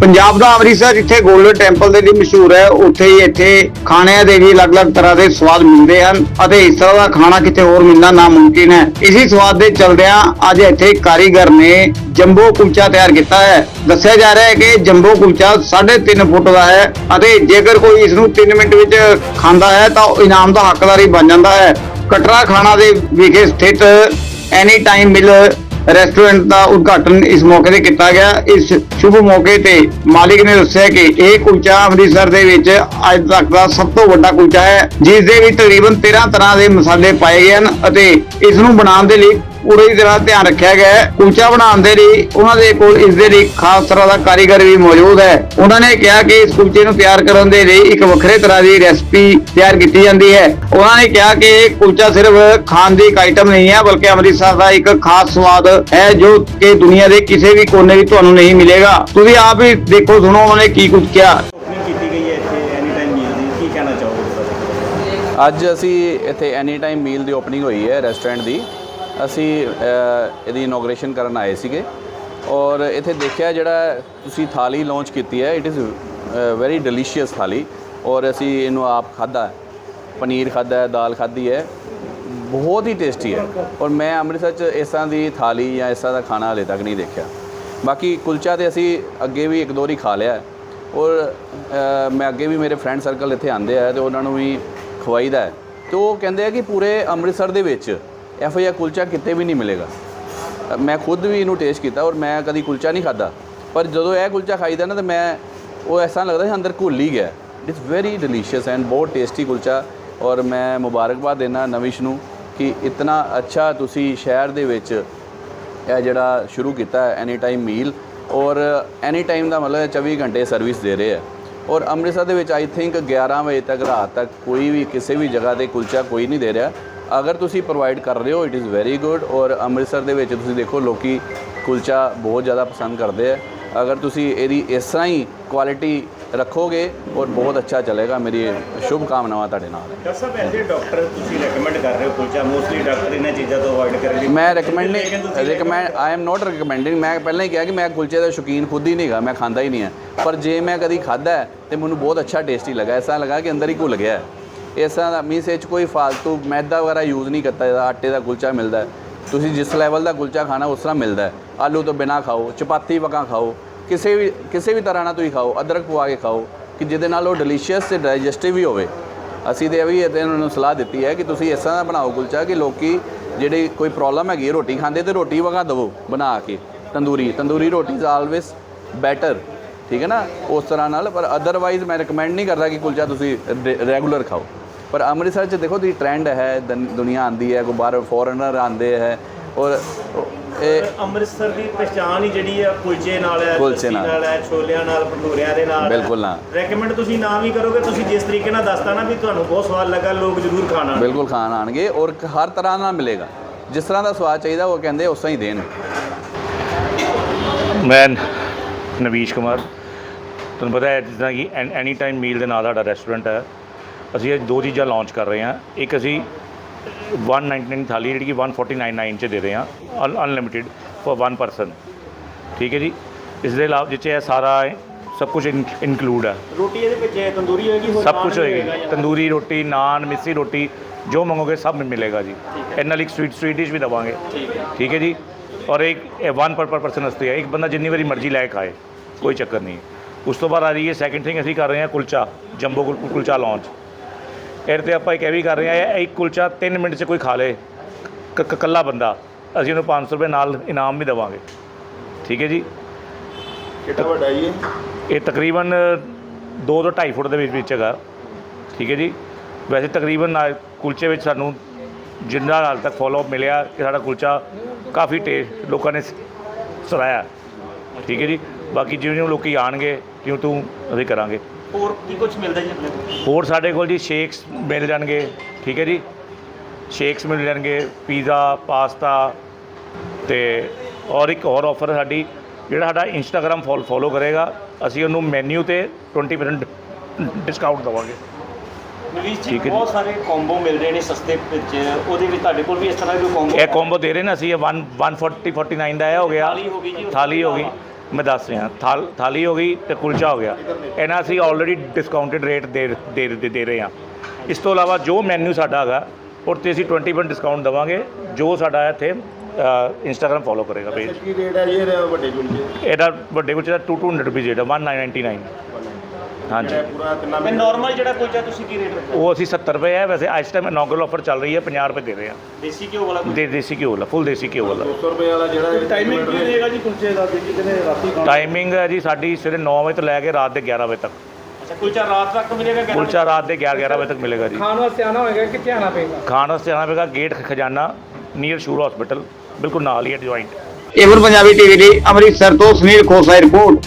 ਪੰਜਾਬ ਦਾ ਅੰਮ੍ਰਿਤਸਰ, ਜਿੱਥੇ golden temple ਦੇ ਲਈ ਮਸ਼ਹੂਰ ਹੈ, ਉੱਥੇ ਹੀ ਇੱਥੇ ਖਾਣਿਆਂ ਦੇ ਵੀ ਅਲੱਗ-ਅਲੱਗ ਤਰ੍ਹਾਂ ਦੇ ਸਵਾਦ ਮਿਲਦੇ ਹਨ ਅਤੇ ਇਸ ਤਰ੍ਹਾਂ ਦਾ ਖਾਣਾ ਕਿਤੇ ਹੋਰ ਮਿਲਣਾ ਨਾਮੁਮਕਿਨ ਹੈ। ਇਸੇ ਸਵਾਦ ਦੇ ਚਲਦਿਆਂ ਅੱਜ ਇੱਥੇ ਕਾਰੀਗਰ ਨੇ ਜੰਬੋ ਕੁਲਚਾ ਤਿਆਰ ਕੀਤਾ ਹੈ। ਦੱਸਿਆ ਜਾ ਰਿਹਾ ਹੈ ਕਿ ਜੰਬੋ ਕੁਲਚਾ 3.5 ਫੁੱਟ ਦਾ ਹੈ ਅਤੇ ਜੇਕਰ ਕੋਈ ਇਸ ਨੂੰ 3 ਮਿੰਟ ਵਿੱਚ ਖਾਂਦਾ ਹੈ ਤਾਂ ਉਹ ਇਨਾਮ ਦਾ ਹੱਕਦਾਰ ਹੀ ਬਣ ਜਾਂਦਾ ਹੈ। ਕਟਰਾ ਖਾਣਾ ਦੇ ਵਿਖੇ ਸਥਿਤ ਐਨੀ ਟਾਈਮ ਮਿਲ ਰੈਸਟੋਰੈਂਟ ਦਾ ਉਦਘਾਟਨ ਇਸ ਮੌਕੇ ਤੇ ਕੀਤਾ ਗਿਆ। ਇਸ ਸ਼ੁਭ ਮੌਕੇ ਤੇ ਮਾਲਿਕ ਨੇ ਦੱਸਿਆ ਕਿ ਇਹ ਕੁਲਚਾ ਅੰਮ੍ਰਿਤਸਰ ਦੇ ਵਿੱਚ ਅੱਜ ਤੱਕ ਦਾ ਸਭ ਤੋਂ ਵੱਡਾ ਕੁਲਚਾ ਹੈ, ਜਿਸ ਦੇ ਵਿੱਚ ਤਕਰੀਬਨ 13 ਤਰ੍ਹਾਂ ਦੇ ਮਸਾਲੇ ਪਾਏ ਗਏ ਹਨ ਅਤੇ ਇਸ ਨੂੰ ਬਣਾਉਣ ਦੇ ਲਈ ਪੂਰੀ ਤਰ੍ਹਾਂ ਧਿਆਨ ਰੱਖਿਆ ਗਿਆ ਹੈ। ਕੁਲਚਾ ਬਣਾਉਣ ਦੇ ਲਈ ਉਹਨਾਂ ਦੇ ਕੋਲ ਇਸ ਦੇ ਲਈ ਖਾਸ ਤਰ੍ਹਾਂ ਦਾ ਕਾਰੀਗਰ ਵੀ ਮੌਜੂਦ ਹੈ। ਉਹਨਾਂ ਨੇ ਕਿਹਾ ਕਿ ਇਸ ਕੁਲਚੇ ਨੂੰ ਤਿਆਰ ਕਰਨ ਦੇ ਲਈ ਇੱਕ ਵੱਖਰੇ ਤਰ੍ਹਾਂ ਦੀ ਰੈਸਪੀ ਤਿਆਰ ਕੀਤੀ ਜਾਂਦੀ ਹੈ। ਉਹਨਾਂ ਨੇ ਕਿਹਾ ਕਿ ਇਹ ਕੁਲਚਾ ਸਿਰਫ ਖਾਣ ਦੀ ਇੱਕ ਆਈਟਮ ਨਹੀਂ ਹੈ ਬਲਕਿ ਅੰਮ੍ਰਿਤਸਰ ਦਾ ਇੱਕ ਖਾਸ ਸਵਾਦ ਹੈ ਜੋ ਕਿ ਦੁਨੀਆ ਦੇ ਕਿਸੇ ਵੀ ਕੋਨੇ ਵਿੱਚ ਤੁਹਾਨੂੰ ਨਹੀਂ ਮਿਲੇਗਾ। ਤੁਸੀਂ ਆਪ ਹੀ ਦੇਖੋ ਸੁਣੋ ਉਹਨਾਂ ਨੇ ਕੀ ਕੁਝ ਕਿਹਾ। ਓਪਨਿੰਗ ਕੀਤੀ ਗਈ ਹੈ ਇੱਥੇ ਐਨੀ ਟਾਈਮ ਮੀਲ ਦੀ। ਕੀ ਕਹਿਣਾ ਚਾਹੋਗੇ ਸਰ ਅੱਜ ਅਸੀਂ ਇੱਥੇ ਐਨੀ ਟਾਈਮ ਮੀਲ ਦੀ ਓਪਨਿੰਗ ਹੋਈ ਹੈ ਰੈਸਟੋਰੈਂਟ ਦੀ। ਅਸੀਂ ਇਹਦੀ ਇਨੋਗ੍ਰੇਸ਼ਨ ਕਰਨ ਆਏ ਸੀਗੇ। ਔਰ ਇੱਥੇ ਦੇਖਿਆ ਜਿਹੜਾ ਤੁਸੀਂ ਥਾਲੀ ਲਾਂਚ ਕੀਤੀ ਹੈ ਇਟ ਇਜ਼ ਵੈਰੀ ਡਿਲੀਸ਼ੀਅਸ ਥਾਲੀ। ਔਰ ਅਸੀਂ ਇਹਨੂੰ ਆਪ ਖਾਦਾ ਪਨੀਰ ਖਾਦਾ ਹੈ ਦਾਲ ਖਾਦੀ ਹੈ। ਬਹੁਤ ਹੀ ਟੇਸਟੀ ਹੈ। ਔਰ ਮੈਂ ਅੰਮ੍ਰਿਤਸਰ 'ਚ ਇਸ ਤਰ੍ਹਾਂ ਦੀ ਥਾਲੀ ਜਾਂ ਇਸ ਤਰ੍ਹਾਂ ਦਾ ਖਾਣਾ ਹਲੇ ਤੱਕ ਨਹੀਂ ਦੇਖਿਆ। ਬਾਕੀ ਕੁਲਚਾ ਤੇ ਅਸੀਂ ਅੱਗੇ ਵੀ ਇੱਕ ਦੋ ਵਾਰੀ ਖਾ ਲਿਆ। ਔਰ ਮੈਂ ਅੱਗੇ ਵੀ ਮੇਰੇ ਫਰੈਂਡ ਸਰਕਲ ਇੱਥੇ ਆਉਂਦੇ ਆ ਤੇ ਉਹਨਾਂ ਨੂੰ ਵੀ ਖਵਾਈਦਾ ਹੈ। ਤੇ ਉਹ ਕਹਿੰਦੇ ਆ ਕਿ ਪੂਰੇ ਅੰਮ੍ਰਿਤਸਰ ਦੇ ਵਿੱਚ ਇਹੋ ਜਿਹਾ ਕੁਲਚਾ ਕਿਤੇ ਵੀ ਨਹੀਂ ਮਿਲੇਗਾ। ਮੈਂ ਖੁਦ ਵੀ ਇਹਨੂੰ ਟੇਸਟ ਕੀਤਾ ਔਰ ਮੈਂ ਕਦੀ ਕੁਲਚਾ ਨਹੀਂ ਖਾਦਾ ਪਰ ਜਦੋਂ ਇਹ ਕੁਲਚਾ ਖਾਈਦਾ ਨਾ, ਤਾਂ ਮੈਂ ਉਹ ਐਸਾ ਲੱਗਦਾ ਸੀ ਅੰਦਰ ਘੁੱਲ ਹੀ ਗਿਆ। ਇਟਸ ਵੈਰੀ ਡਿਲੀਸ਼ੀਅਸ ਐਂਡ ਬਹੁਤ ਟੇਸਟੀ ਕੁਲਚਾ ਔਰ ਮੈਂ ਮੁਬਾਰਕਬਾਦ ਦੇਣਾ ਨਵਿਸ਼ ਨੂੰ ਕਿ ਇਤਨਾ ਅੱਛਾ ਤੁਸੀਂ ਸ਼ਹਿਰ ਦੇ ਵਿੱਚ ਇਹ ਜਿਹੜਾ ਸ਼ੁਰੂ ਕੀਤਾ ਹੈ ਐਨੀ ਟਾਈਮ ਮੀਲ ਔਰ ਐਨੀ ਟਾਈਮ ਦਾ ਮਤਲਬ ਹੈ 24 ਘੰਟੇ ਸਰਵਿਸ ਦੇ ਰਹੇ ਆ ਔਰ ਅੰਮ੍ਰਿਤਸਰ ਦੇ ਵਿੱਚ ਆਈ ਥਿੰਕ 11 ਵਜੇ ਤੱਕ ਰਾਤ ਤੱਕ ਕੋਈ ਵੀ ਕਿਸੇ ਵੀ ਜਗ੍ਹਾ ਤੇ ਕੁਲਚਾ ਕੋਈ ਨਹੀਂ ਦੇ ਰਿਹਾ। ਅਗਰ ਤੁਸੀਂ ਪ੍ਰੋਵਾਈਡ ਕਰ ਰਹੇ ਹੋ ਇਟ ਇਜ਼ ਵੈਰੀ ਗੁੱਡ ਔਰ ਅੰਮ੍ਰਿਤਸਰ ਦੇ ਵਿੱਚ ਤੁਸੀਂ ਦੇਖੋ ਲੋਕੀ ਕੁਲਚਾ ਬਹੁਤ ਜ਼ਿਆਦਾ ਪਸੰਦ ਕਰਦੇ ਆ। ਅਗਰ ਤੁਸੀਂ ਇਹਦੀ ਇਸ ਤਰ੍ਹਾਂ ਹੀ ਕੁਆਲਿਟੀ ਰੱਖੋਗੇ ਔਰ ਬਹੁਤ ਅੱਛਾ ਚੱਲੇਗਾ ਮੇਰੀ ਸ਼ੁਭ ਕਾਮਨਾਵਾਂ ਤੁਹਾਡੇ ਨਾਲ। ਡਾਕਟਰ ਸਾਹਿਬ ਐਸੇ ਡਾਕਟਰ ਤੁਸੀਂ ਰეკਮੈਂਡ ਕਰ ਰਹੇ ਹੋ ਕੁਲਚਾ? ਮੋਸਟਲੀ ਡਾਕਟਰ ਇਹਨਾਂ ਚੀਜ਼ਾਂ ਤੋਂ ਅਵੋਇਡ ਕਰਨ ਲਈ ਮੈਂ ਰეკਮੈਂਡ ਨਹੀਂ ਰეკਮੈਂਡ ਆਈ ਐਮ ਨਾਟ ਰეკਮੈਂਡਿੰਗ ਮੈਂ ਪਹਿਲਾਂ ਹੀ ਕਿਹਾ ਕਿ ਮੈਂ ਕੁਲਚੇ ਦਾ ਸ਼ੌਕੀਨ ਖੁਦ ਹੀ ਨਹੀਂਗਾ ਮੈਂ ਖਾਂਦਾ ਹੀ ਨਹੀਂ ਹੈ। ਪਰ ਜੇ ਮੈਂ ਕਦੀ ਖਾਦਾ ਤੇ ਮੈਨੂੰ ਬਹੁਤ ਅੱਛਾ ਟੇਸਟੀ ਲੱਗਾ। ਐਸਾ ਲੱਗਾ ਕਿ ਅੰਦਰ ਹੀ ਘੁਲ ਗਿਆ ਇਸ ਤਰ੍ਹਾਂ ਦਾ ਮੀਨਸ ਇਹ 'ਚ ਕੋਈ ਫਾਲਤੂ ਮੈਦਾ ਵਗੈਰਾ ਯੂਜ਼ ਨਹੀਂ ਕਰਤਾ ਇਹਦਾ ਆਟੇ ਦਾ ਕੁਲਚਾ ਮਿਲਦਾ ਹੈ। ਤੁਸੀਂ ਜਿਸ ਲੈਵਲ ਦਾ ਕੁਲਚਾ ਖਾਣਾ ਉਸ ਤਰ੍ਹਾਂ ਮਿਲਦਾ ਹੈ। ਆਲੂ ਤੋਂ ਬਿਨਾ ਖਾਓ, ਚਪਾਤੀ ਵਕਾਂ ਖਾਓ, ਕਿਸੇ ਵੀ ਕਿਸੇ ਵੀ ਤਰ੍ਹਾਂ ਨਾਲ ਤੁਸੀਂ ਖਾਓ, ਅਦਰਕ ਪਵਾ ਕੇ ਖਾਓ, ਕਿ ਜਿਹਦੇ ਨਾਲ ਉਹ ਡਿਲੀਸ਼ੀਅਸ ਤੇ ਡਾਈਜੈਸਟਿਵ ਵੀ ਹੋਵੇ। ਅਸੀਂ ਤੇ ਇਹ ਵੀ ਇਹਦੇ ਉਹਨਾਂ ਨੂੰ ਸਲਾਹ ਦਿੱਤੀ ਹੈ ਕਿ ਤੁਸੀਂ ਇਸ ਤਰ੍ਹਾਂ ਦਾ ਬਣਾਓ ਕੁਲਚਾ ਕਿ ਲੋਕੀ ਜਿਹੜੀ ਕੋਈ ਪ੍ਰੋਬਲਮ ਹੈਗੀ ਰੋਟੀ ਖਾਂਦੇ ਤੇ ਰੋਟੀ ਵਗਾ ਦਿਵੋ ਬਣਾ ਕੇ। ਤੰਦੂਰੀ ਤੰਦੂਰੀ ਰੋਟੀ ਇਜ਼ ਆਲਵੇਸ ਬੈਟਰ ਠੀਕ ਹੈ ਨਾ? ਉਸ ਤਰ੍ਹਾਂ ਨਾਲ, ਪਰ ਅਦਰਵਾਈਜ਼ ਮੈਂ ਰეკਮੈਂਡ ਨਹੀਂ ਕਰਦਾ ਕਿ ਕੁਲਚਾ ਤੁਸੀਂ ਰੈਗੂਲਰ ਖਾਓ। ਪਰ ਅੰਮ੍ਰਿਤਸਰ 'ਚ ਦੇਖੋ ਦੀ ਟ੍ਰੈਂਡ ਹੈ ਦਨ- ਦੁਨੀਆ ਆਂਦੀ ਹੈ ਕੋਈ ਬਾਹਰ ਫੋਰਨਰ ਆਂਦੇ ਹੈ ਔਰ ਇਹ ਅੰਮ੍ਰਿਤਸਰ ਦੀ ਪਛਾਣ ਹੀ ਜਿਹੜੀ ਆ ਕੁਲਚੇ ਨਾਲ ਹੈ ਕੁਲਚੇ ਨਾਲ। ਹੈ ਛੋਲਿਆਂ ਨਾਲ ਭਟੂਰਿਆਂ ਦੇ ਨਾਲ। ਬਿਲਕੁਲ ਨਾ। ਰეკਮੈਂਡ ਤੁਸੀਂ ਨਾਮ ਹੀ ਕਰੋਗੇ ਤੁਸੀਂ ਜਿਸ ਤਰੀਕੇ ਨਾਲ ਦੱਸਤਾ ਨਾ ਵੀ ਤੁਹਾਨੂੰ ਬਹੁਤ ਸਵਾਦ ਲੱਗਾ ਲੋਕ ਜ਼ਰੂਰ ਖਾਣਾ ਬਿਲਕੁਲ ਖਾਣ ਆਣਗੇ ਔਰ ਹਰ ਤਰ੍ਹਾਂ ਨਾਲ ਮਿਲੇਗਾ। ਜਿਸ ਤਰ੍ਹਾਂ ਦਾ ਸਵਾਦ ਚਾਹੀਦਾ ਉਹ ਕਹਿੰਦੇ ਉਸ ਤਰ੍ਹਾਂ ਹੀ ਦੇਣ। ਮੈਂ ਨਵੀਸ਼ ਕੁਮਾਰ। ਤੁਹਾਨੂੰ ਪਤਾ ਹੈ ਜਿੱਦਾਂ ਕਿ ਐਨ- ਐਨੀ ਟਾਈਮ ਮੀਲ ਦੇ ਨਾਲ ਸਾਡਾ ਰੈਸਟੋਰੈਂਟ ਹੈ। ਅਸੀਂ ਇਹ ਦੋ ਚੀਜ਼ਾਂ ਲਾਂਚ ਕਰ ਰਹੇ ਹਾਂ। ਇੱਕ ਅਸੀਂ 199 ਥਾਲੀ ਜਿਹੜੀ ਕਿ 1499 ਚ ਦੇ ਰਹੇ ਹਾਂ। ਅਨਲਿਮਿਟਿਡ ਫॉर ਵਨ ਪਰਸਨ ਠੀਕ ਹੈ ਜੀ? ਇਸ ਦੇ ਇਲਾਵਾ ਜਿੱਥੇ ਇਹ ਸਾਰਾ ਸਭ ਕੁਝ ਇਨਕਲੂਡ ਹੈ। ਰੋਟੀ ਇਹਦੇ ਵਿੱਚ ਤੰਦੂਰੀ ਹੋਏਗੀ ਹੋਰ ਸਭ ਕੁਝ ਹੋਏਗੀ। ਤੰਦੂਰੀ ਰੋਟੀ ਨਾਨ ਮਿੱਸੀ ਰੋਟੀ ਜੋ ਮੰਗੋਗੇ ਸਭ ਮਿਲੇਗਾ ਜੀ। ਇਹ ਨਾਲ ਇੱਕ ਸਵੀਟ ਸਵੀਟ ਡਿਸ਼ ਵੀ ਦਵਾਂਗੇ। ਠੀਕ ਹੈ। ਜੀ? ਔਰ ਇੱਕ ਵਨ ਪਰ ਪਰ ਪਰਸਨ ਵਾਸਤੇ ਹੈ। ਇੱਕ ਬੰਦਾ ਜਿੰਨੀ ਵਾਰੀ ਮਰਜ਼ੀ ਲੈ ਕੇ ਖਾਏ ਕੋਈ ਚੱਕਰ ਨਹੀਂ। ਉਸ ਤੋਂ ਬਾਅਦ ਆ ਰਹੀ ਹੈ ਸੈਕਿੰਡ ਥਿੰਗ ਅਸੀਂ ਕਰ ਰਹੇ ਹਾਂ ਕੁਲਚਾ ਜੰਬੋ ਕੁਲ- ਕੁਲਚਾ ਲਾਂਚ ਇਹਦੇ ਤੇ ਆਪਾਂ ਇੱਕ ਇਹ ਵੀ ਕਰ ਰਹੇ ਇਹ ਇੱਕ ਕੁਲਚਾ 3 ਮਿੰਟ 'ਚ ਕੋਈ ਖਾ ਲੇ। ਇਕੱਲਾ ਬੰਦਾ। ਅਸੀਂ ਉਹਨੂੰ 500 ਰੁਪਏ ਨਾਲ ਇਨਾਮ ਵੀ ਦੇਵਾਂਗੇ। ਠੀਕ ਹੈ ਜੀ? ਕਿੱਡਾ ਵੱਡਾ ਜੀ ਇਹ? ਤਕਰੀਬਨ 2 ਤੋਂ 2.5 ਫੁੱਟ ਦੇ ਵਿੱਚ ਵਿੱਚ ਹੈਗਾ। ਠੀਕ ਹੈ ਜੀ? ਵੈਸੇ ਤਕਰੀਬਨ ਕੁਲਚੇ ਵਿੱਚ ਸਾਨੂੰ ਜਿੰਨਾ ਹਾਲ ਤੱਕ ਫੋਲੋਅਪ ਮਿਲਿਆ ਕਿ ਸਾਡਾ ਕੁਲਚਾ ਕਾਫੀ ਟੇਸਟ ਲੋਕਾਂ ਨੇ ਸਰਾਇਆ। ਠੀਕ ਹੈ ਜੀ? ਬਾਕੀ ਜਿਵੇਂ ਜਿਵੇਂ ਲੋਕੀ ਆਣਗੇ ਤਿਉਂ ਤੂੰ ਅਸੀਂ ਕਰਾਂਗੇ। ਹੋਰ ਕੀ ਕੁਝ ਮਿਲਦਾ ਜੀ ਆਪਣੇ ਕੋਲ? ਹੋਰ ਸਾਡੇ ਕੋਲ ਜੀ ਸ਼ੇਕਸ ਮਿਲ ਜਾਣਗੇ ਠੀਕ ਹੈ ਜੀ? ਸ਼ੇਕਸ ਮਿਲ ਜਾਣਗੇ ਪੀਜ਼ਾ ਪਾਸਤਾ ਤੇ ਔਰ ਇੱਕ ਹੋਰ ਆਫਰ ਸਾਡੀ ਜਿਹੜਾ ਸਾਡਾ ਇੰਸਟਾਗ੍ਰam ਫੋਲ ਫੋਲੋ ਕਰੇਗਾ ਅਸੀਂ ਉਹਨੂੰ ਮੈਨੂ ਤੇ 20% ਡਿਸਕਾਊਂਟ ਦੇਵਾਂਗੇ। ਜੀ ਠੀਕ ਹੈ ਜੀ। ਬਹੁਤ ਸਾਰੇ ਕੰਬੋ ਮਿਲ ਰਹੇ ਨੇ ਸਸਤੇ ਵਿੱਚ ਉਹਦੇ ਵਿੱਚ ਤੁਹਾਡੇ ਕੋਲ ਵੀ ਇਸ ਤਰ੍ਹਾਂ ਦੇ ਕੋਈ ਕੰਬੋ ਇਹ ਕੰਬੋ ਦੇ ਰਹੇ ਨੇ ਅਸੀਂ ਇਹ 1 140 49 ਦਾ ਇਹ ਹੋ ਗਿਆ। ਥਾਲੀ ਹੋ ਗਈ ਜੀ। ਥਾਲੀ ਹੋ ਗਈ। ਮੈਂ ਦੱਸ ਰਿਹਾ ਥਾਲ ਥਾਲੀ ਹੋ ਗਈ ਤੇ ਕੁਲਚਾ ਹੋ ਗਿਆ। ਇਹਨਾਂ ਅਸੀਂ ਆਲਰੇਡੀ ਡਿਸਕਾਊਂਟਡ ਰੇਟ ਦੇ ਦੇ ਦੇ- ਰਹੇ ਹਾਂ। ਇਸ ਤੋਂ ਇਲਾਵਾ ਜੋ ਮੈਨੂ ਸਾਡਾ ਹੈਗਾ ਉਹ ਤੇ ਅਸੀਂ 20% ਡਿਸਕਾਊਂਟ ਦੇਵਾਂਗੇ। ਜੋ ਸਾਡਾ ਇੱਥੇ ਇੰਸਟਾਗ੍ਰam ਫੋਲੋ ਕਰੇਗਾ ਪੇਜ ਕੀ ਰੇਟ ਹੈ ਜੀ ਇਹਦੇ ਵੱਡੇ ਕੁਲਚੇ? ਇਹਦਾ ਵੱਡੇ ਕੁਲਚੇ ਦਾ 2200 ਰੁਪਏ ਰੇਟ ਹੈ 1999 ਹਾਂਜੀ। ਪੂਰਾ ਕਿੰਨਾ ਤੇ ਨਾਰਮਲ ਜਿਹੜਾ ਕੁਲਚਾ ਤੁਸੀਂ ਕੀ ਰੇਟ ਰੱਖਿਆ? ਉਹ ਅਸੀਂ 70 ਰੁਪਏ ਹੈ ਵੈਸੇ ਇਸ ਟਾਈਮ ਇਨੋਗਰਲ ਆਫਰ ਚੱਲ ਰਹੀ ਹੈ 50 ਰੁਪਏ ਦੇ ਰਹੇ ਹਾਂ। ਦੇਸੀ ਘਿਓ ਵਾਲਾ ਦੇ ਦੇਸੀ ਘਿਓ ਵਾਲਾ ਫੁੱਲ ਦੇਸੀ ਘਿਓ ਵਾਲਾ। 200 ਰੁਪਏ ਵਾਲਾ ਜਿਹੜਾ ਟਾਈਮਿੰਗ ਕੀ ਰਹੇਗਾ ਜੀ ਟਾਈਮਿੰਗ ਹੈ ਜੀ ਸਾਡੀ ਸਵੇਰੇ 9 ਵਜੇ ਤੋਂ ਲੈ ਕੇ ਰਾਤ ਦੇ 11 ਵਜੇ ਤੱਕ। ਅੱਛਾ ਕੁਲਚਾ ਰਾਤ ਤੱਕ ਮਿਲੇਗਾ ਗਿਆਰਾਂ ਕੁਲਚਾ ਰਾਤ ਦੇ 11 11 ਵਜੇ ਤੱਕ ਮਿਲੇਗਾ ਜੀ। ਖਾਣ ਵਾਸਤੇ ਆਣਾ ਹੋਏਗਾ ਕਿੱਥੇ ਆਣਾ ਪਏਗਾ? ਖਾਣ ਵਾਸਤੇ ਆਉਣਾ ਪਏਗਾ ਗੇਟ ਖਜ਼ਾਨਾ ਨੀਅਰ ਸ਼ੂਰ ਹਸਪੀਟਲ ਬਿਲਕੁਲ ਨਾਲ ਹੀ ਹੈ ਜੁਆਇੰਟ ਏਵਨ ਪੰਜਾਬੀ ਟੀਵੀ ਲਈ ਅੰਮ੍ਰਿਤਸਰ ਤੋਂ ਸੁਨੀਲ ਖੋਸਾ ਦੀ ਰਿਪੋਰਟ।